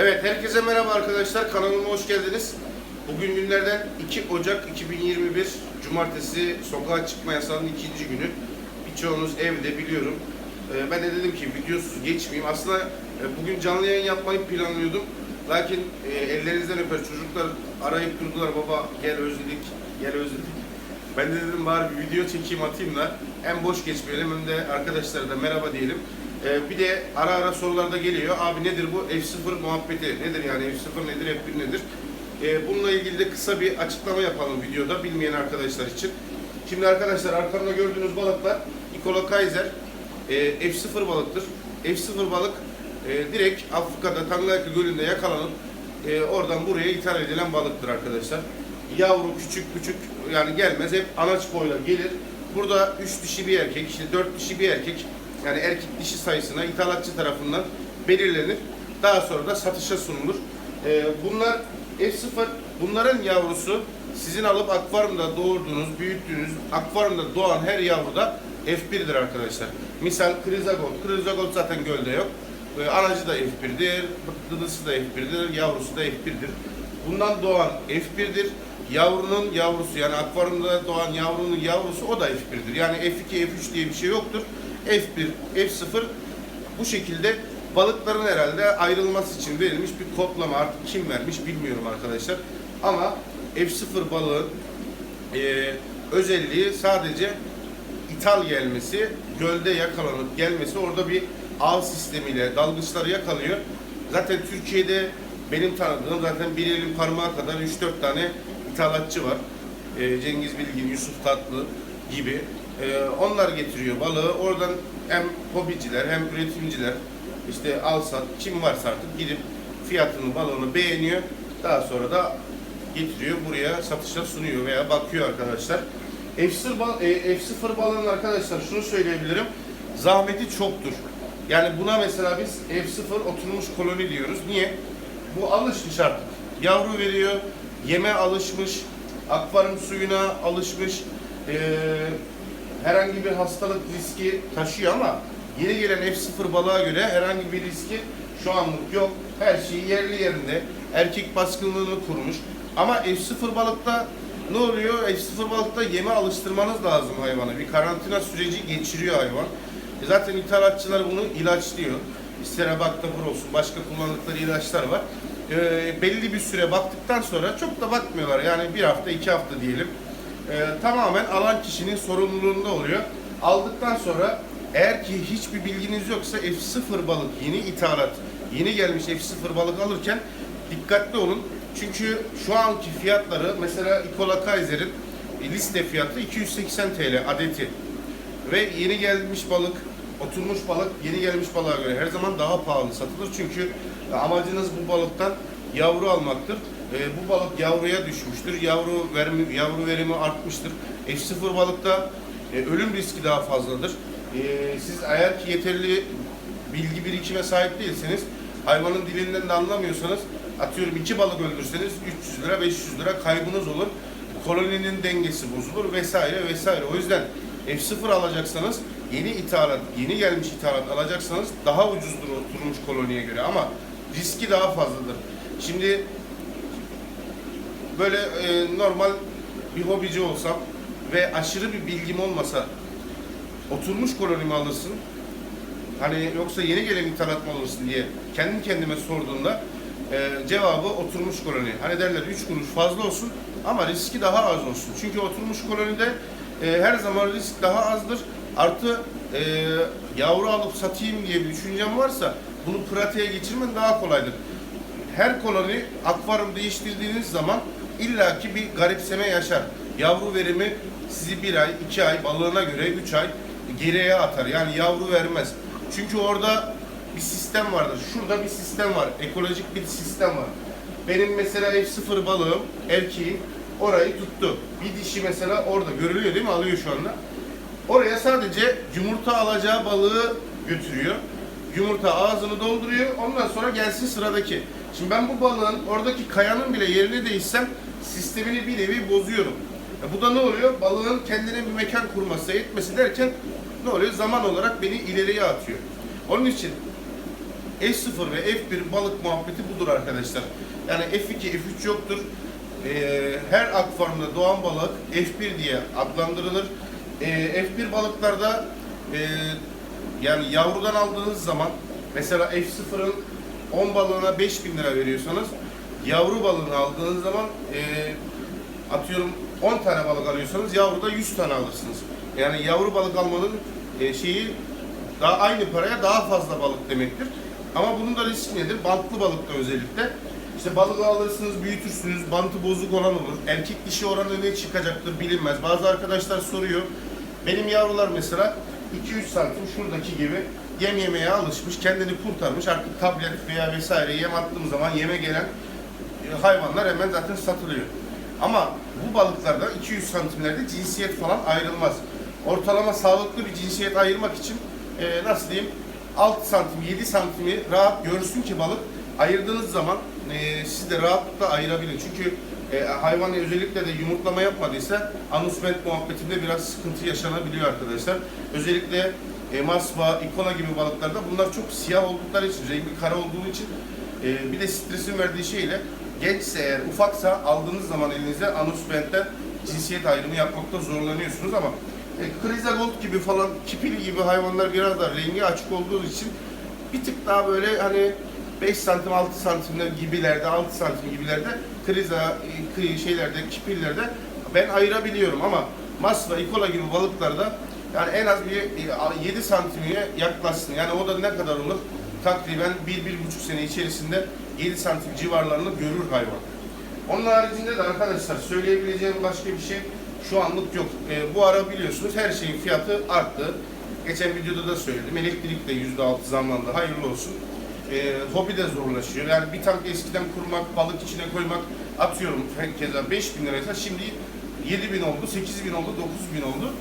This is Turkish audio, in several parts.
Evet, herkese merhaba arkadaşlar. Kanalıma hoş geldiniz. Bugün günlerden 2 Ocak 2021 Cumartesi sokağa çıkma yasağının ikinci günü. Birçoğunuz evde biliyorum. Ee, ben de dedim ki videosuz geçmeyeyim. Aslında e, bugün canlı yayın yapmayı planlıyordum. Lakin e, ellerinizden öper çocuklar arayıp durdular baba gel özledik, gel özledik. Ben de dedim bari bir video çekeyim atayım da hem boş geçmeyelim hem de arkadaşlara da merhaba diyelim. Ee, bir de ara ara sorularda geliyor. Abi nedir bu F0 muhabbeti? Nedir yani F0 nedir, F1 nedir? Ee, bununla ilgili de kısa bir açıklama yapalım videoda bilmeyen arkadaşlar için. Şimdi arkadaşlar arkamda gördüğünüz balıklar Nikola Kaiser e, F0 balıktır. F0 balık e, direkt Afrika'da Tanganyika Gölü'nde yakalanıp e, oradan buraya ithal edilen balıktır arkadaşlar. Yavru küçük küçük yani gelmez hep anaç boyla gelir. Burada 3 dişi bir erkek, işte 4 dişi bir erkek yani erkek dişi sayısına ithalatçı tarafından belirlenir. Daha sonra da satışa sunulur. Ee, bunlar F0, bunların yavrusu sizin alıp akvaryumda doğurduğunuz, büyüttüğünüz, akvaryumda doğan her yavru da F1'dir arkadaşlar. Misal krizagot, krizagot zaten gölde yok. Ee, anacı da F1'dir, dıdısı da F1'dir, yavrusu da F1'dir. Bundan doğan F1'dir. Yavrunun yavrusu yani akvaryumda doğan yavrunun yavrusu o da F1'dir. Yani F2, F3 diye bir şey yoktur. F1, F0 bu şekilde balıkların herhalde ayrılması için verilmiş bir kodlama artık kim vermiş bilmiyorum arkadaşlar. Ama F0 balığın e, özelliği sadece ithal gelmesi, gölde yakalanıp gelmesi orada bir ağ sistemiyle dalgıçları yakalıyor. Zaten Türkiye'de benim tanıdığım zaten bir elin parmağı kadar 3-4 tane ithalatçı var. Ee, Cengiz Bilgin, Yusuf Tatlı gibi. Ee, onlar getiriyor balığı. Oradan hem hobiciler hem üretimciler işte al sat kim varsa artık gidip fiyatını balığını beğeniyor. Daha sonra da getiriyor buraya satışa sunuyor veya bakıyor arkadaşlar. F0, bal, e, F0 balığın arkadaşlar şunu söyleyebilirim. Zahmeti çoktur. Yani buna mesela biz F0 oturmuş koloni diyoruz. Niye? Bu alışmış artık. Yavru veriyor, yeme alışmış, akvaryum suyuna alışmış. Ee, herhangi bir hastalık riski taşıyor ama yeni gelen F0 balığa göre herhangi bir riski şu anlık yok. Her şey yerli yerinde. Erkek baskınlığını kurmuş. Ama F0 balıkta ne oluyor? F0 balıkta yeme alıştırmanız lazım hayvana. Bir karantina süreci geçiriyor hayvan. E zaten ithalatçılar bunu ilaçlıyor. Sterabactapur olsun, başka kullandıkları ilaçlar var. E, belli bir süre baktıktan sonra çok da bakmıyorlar. Yani bir hafta, iki hafta diyelim. E, tamamen alan kişinin sorumluluğunda oluyor. Aldıktan sonra eğer ki hiçbir bilginiz yoksa F0 balık yeni ithalat, yeni gelmiş F0 balık alırken dikkatli olun. Çünkü şu anki fiyatları mesela Nikola Kaiser'in e, liste fiyatı 280 TL adeti. Ve yeni gelmiş balık, oturmuş balık yeni gelmiş balığa göre her zaman daha pahalı satılır. Çünkü amacınız bu balıktan yavru almaktır. E, bu balık yavruya düşmüştür. Yavru verimi, yavru verimi artmıştır. F0 balıkta e, ölüm riski daha fazladır. E, siz eğer ki yeterli bilgi birikime sahip değilseniz, hayvanın dilinden de anlamıyorsanız, atıyorum iki balık öldürseniz 300 lira 500 lira kaybınız olur. Koloninin dengesi bozulur vesaire vesaire. O yüzden F0 alacaksanız yeni ithalat, yeni gelmiş ithalat alacaksanız daha ucuzdur oturmuş koloniye göre ama riski daha fazladır. Şimdi böyle e, normal bir hobici olsam ve aşırı bir bilgim olmasa oturmuş koloni mi alırsın? Hani yoksa yeni gelen ithalat mı alırsın diye kendi kendime sorduğumda e, cevabı oturmuş koloni. Hani derler 3 kuruş fazla olsun ama riski daha az olsun. Çünkü oturmuş kolonide e, her zaman risk daha azdır. Artı e, yavru alıp satayım diye bir düşüncem varsa bunu pratiğe geçirmen daha kolaydır. Her koloni akvaryum değiştirdiğiniz zaman illaki bir garipseme yaşar. Yavru verimi sizi bir ay, iki ay balığına göre üç ay geriye atar. Yani yavru vermez. Çünkü orada bir sistem vardır. Şurada bir sistem var. Ekolojik bir sistem var. Benim mesela F0 balığım, erkeğim orayı tuttu. Bir dişi mesela orada görülüyor değil mi? Alıyor şu anda. Oraya sadece yumurta alacağı balığı götürüyor. Yumurta ağzını dolduruyor. Ondan sonra gelsin sıradaki. Şimdi ben bu balığın oradaki kayanın bile yerini değişsem sistemini bir nevi bozuyorum. E bu da ne oluyor? Balığın kendine bir mekan kurması, etmesi derken ne oluyor? Zaman olarak beni ileriye atıyor. Onun için F0 ve F1 balık muhabbeti budur arkadaşlar. Yani F2, F3 yoktur. Ee, her akvaryumda doğan balık F1 diye adlandırılır. Ee, F1 balıklarda e, yani yavrudan aldığınız zaman mesela F0'ın 10 balığına 5000 lira veriyorsanız yavru balığını aldığınız zaman e, atıyorum 10 tane balık alıyorsanız yavruda 100 tane alırsınız. Yani yavru balık almanın e, şeyi daha aynı paraya daha fazla balık demektir. Ama bunun da riski nedir? Bantlı balıkta özellikle. İşte balığı alırsınız, büyütürsünüz, bantı bozuk olan olur. Erkek dişi oranı ne çıkacaktır bilinmez. Bazı arkadaşlar soruyor. Benim yavrular mesela 2-3 santim şuradaki gibi yem yemeye alışmış, kendini kurtarmış. Artık tablet veya vesaire yem attığım zaman yeme gelen hayvanlar hemen zaten satılıyor. Ama bu balıklarda 200 santimlerde cinsiyet falan ayrılmaz. Ortalama sağlıklı bir cinsiyet ayırmak için e, nasıl diyeyim 6 santim 7 santimi rahat görsün ki balık ayırdığınız zaman e, siz de rahatlıkla ayırabilin. Çünkü e, hayvan özellikle de yumurtlama yapmadıysa anus vent muhabbetinde biraz sıkıntı yaşanabiliyor arkadaşlar. Özellikle e, masba, ikona gibi balıklarda bunlar çok siyah oldukları için, rengi kara olduğu için e, bir de stresin verdiği şeyle gençse eğer ufaksa aldığınız zaman elinize anus ventten cinsiyet ayrımı yapmakta zorlanıyorsunuz ama e, krizagold gibi falan kipili gibi hayvanlar biraz da rengi açık olduğu için bir tık daha böyle hani 5 santim 6 santimler gibilerde 6 santim gibilerde kriza e, şeylerde kipillerde ben ayırabiliyorum ama mas ve ikola gibi balıklarda yani en az bir e, 7 santime yaklaşsın. Yani o da ne kadar olur? Takriben 1-1,5 sene içerisinde 7 santim civarlarını görür hayvan. Onun haricinde de arkadaşlar söyleyebileceğim başka bir şey şu anlık yok. E, bu ara biliyorsunuz her şeyin fiyatı arttı. Geçen videoda da söyledim. Elektrik de %6 zamlandı. Hayırlı olsun. E, hobi de zorlaşıyor. Yani bir tank eskiden kurmak, balık içine koymak atıyorum herkese 5000 liraysa şimdi 7000 oldu, 8000 oldu, 9000 oldu.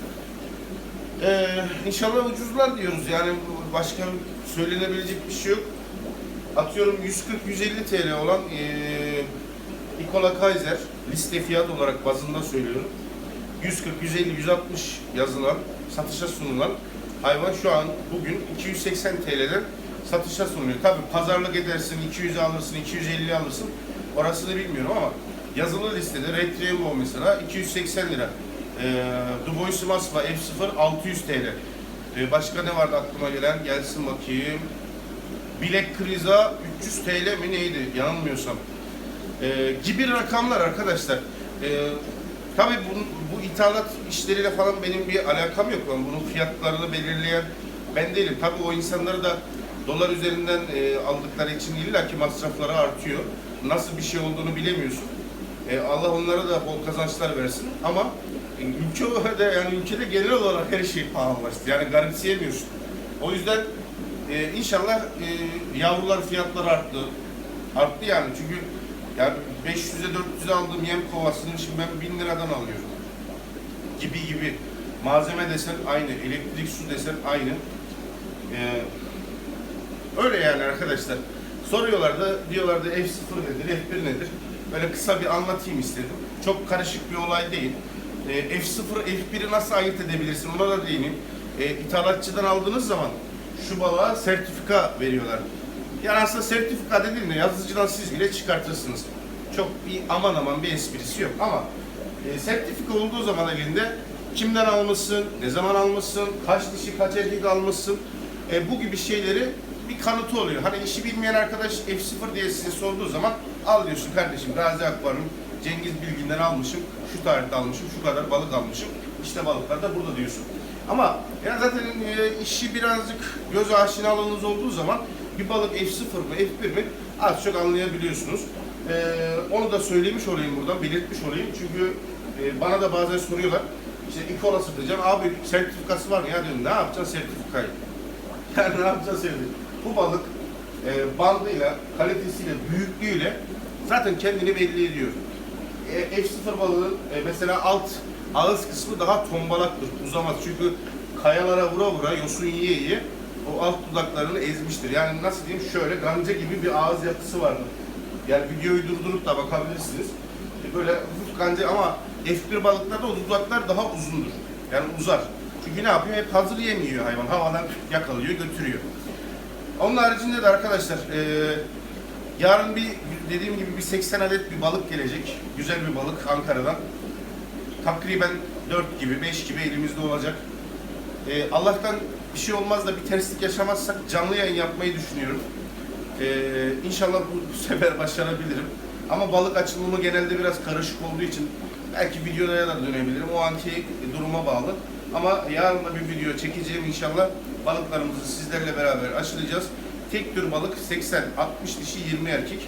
Ee, inşallah ucuzlar diyoruz yani başka söylenebilecek bir şey yok. Atıyorum 140-150 TL olan ee, Nikola Kaiser liste fiyat olarak bazında söylüyorum. 140, 150, 160 yazılan, satışa sunulan hayvan şu an bugün 280 TL'den satışa sunuluyor. Tabi pazarlık edersin, 200 alırsın, 250 alırsın. Orasını bilmiyorum ama yazılı listede Red Rainbow mesela 280 lira. Ee, Dubois Masva F0 600 TL. Ee, başka ne vardı aklıma gelen? Gelsin bakayım. Bilek Kriza 300 TL mi neydi? Yanılmıyorsam. Ee, gibi rakamlar arkadaşlar. Ee, tabii bu, bu ithalat işleriyle falan benim bir alakam yok. Ben bunun fiyatlarını belirleyen ben değilim. Tabii o insanları da dolar üzerinden e, aldıkları için illaki masrafları artıyor. Nasıl bir şey olduğunu bilemiyorsun. E, Allah onlara da bol kazançlar versin ama e, ülkede yani ülkede genel olarak her şey pahalılaştı. Yani garipseyemiyorsun. O yüzden e, inşallah e, yavrular fiyatları arttı. Arttı yani çünkü yani 500'e 400'e aldığım yem kovasını şimdi ben 1000 liradan alıyorum. Gibi gibi. Malzeme desen aynı, elektrik su desen aynı. Ee, öyle yani arkadaşlar. Soruyorlar da diyorlar da F0 nedir, F1 nedir? Böyle kısa bir anlatayım istedim. Çok karışık bir olay değil. Ee, F0, F1'i nasıl ayırt edebilirsin ona da değineyim. Ee, ithalatçıdan aldığınız zaman şu balığa sertifika veriyorlar. Yani aslında sertifika dediğinde yazıcıdan siz bile çıkartırsınız. Çok bir aman aman bir esprisi yok ama e, sertifika olduğu zaman elinde kimden almışsın, ne zaman almışsın, kaç dişi kaç erkek almışsın e, bu gibi şeyleri bir kanıtı oluyor. Hani işi bilmeyen arkadaş F0 diye size sorduğu zaman al diyorsun kardeşim Razi Akbar'ın Cengiz Bilgin'den almışım, şu tarihte almışım, şu kadar balık almışım. İşte balıklar da burada diyorsun. Ama yani zaten e, işi birazcık göz aşinalığınız olduğu zaman bir balık F0 mı F1 mi az çok anlayabiliyorsunuz. E, onu da söylemiş olayım buradan, belirtmiş olayım. Çünkü e, bana da bazen soruyorlar. İşte ikola satacağım. Abi sertifikası var mı ya diyorum. Ne yapacaksın sertifikayı? Yani ne yapacağız şimdi? Bu balık e, bandıyla, kalitesiyle, büyüklüğüyle zaten kendini belli ediyor. E, F0 balığın e, mesela alt ağız kısmı daha tombalaktır, uzamaz. Çünkü kayalara vura vura, yosun yiye yiye o alt dudaklarını ezmiştir. Yani nasıl diyeyim şöyle ganca gibi bir ağız yapısı vardır. Yani videoyu durdurup da bakabilirsiniz. E, Böyle hafif ganca ama F1 balıklarda o dudaklar daha uzundur. Yani uzar. Çünkü ne yapıyor? Hep hazır yem yiyor hayvan. Havadan yakalıyor, götürüyor. Onun haricinde de arkadaşlar e, yarın bir dediğim gibi bir 80 adet bir balık gelecek. Güzel bir balık Ankara'dan. Takriben 4 gibi 5 gibi elimizde olacak. E, Allah'tan bir şey olmaz da bir terslik yaşamazsak canlı yayın yapmayı düşünüyorum. E, inşallah bu, bu sefer başarabilirim. Ama balık açılımı genelde biraz karışık olduğu için belki videoya da dönebilirim. O anki duruma bağlı. Ama yarın da bir video çekeceğim inşallah. Balıklarımızı sizlerle beraber aşılayacağız. Tek tür balık 80, 60 dişi 20 erkek.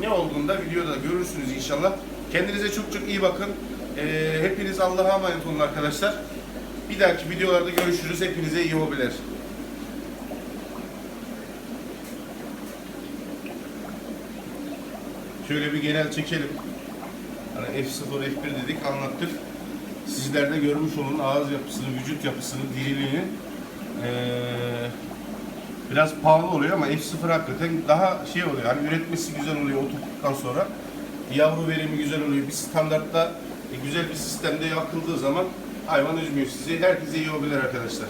Ne olduğunda videoda görürsünüz inşallah. Kendinize çok çok iyi bakın. Ee, hepiniz Allah'a emanet olun arkadaşlar. Bir dahaki videolarda görüşürüz. Hepinize iyi hobiler. Şöyle bir genel çekelim. Hani F0, F1 dedik, anlattık. Sizler de görmüş olun ağız yapısını, vücut yapısını, diriliğini. Ee, biraz pahalı oluyor ama F0 hakikaten daha şey oluyor. Hani üretmesi güzel oluyor oturduktan sonra. Yavru verimi güzel oluyor. Bir standartta e, güzel bir sistemde yakıldığı zaman hayvan üzmüyor sizi. Herkese iyi hobiler arkadaşlar.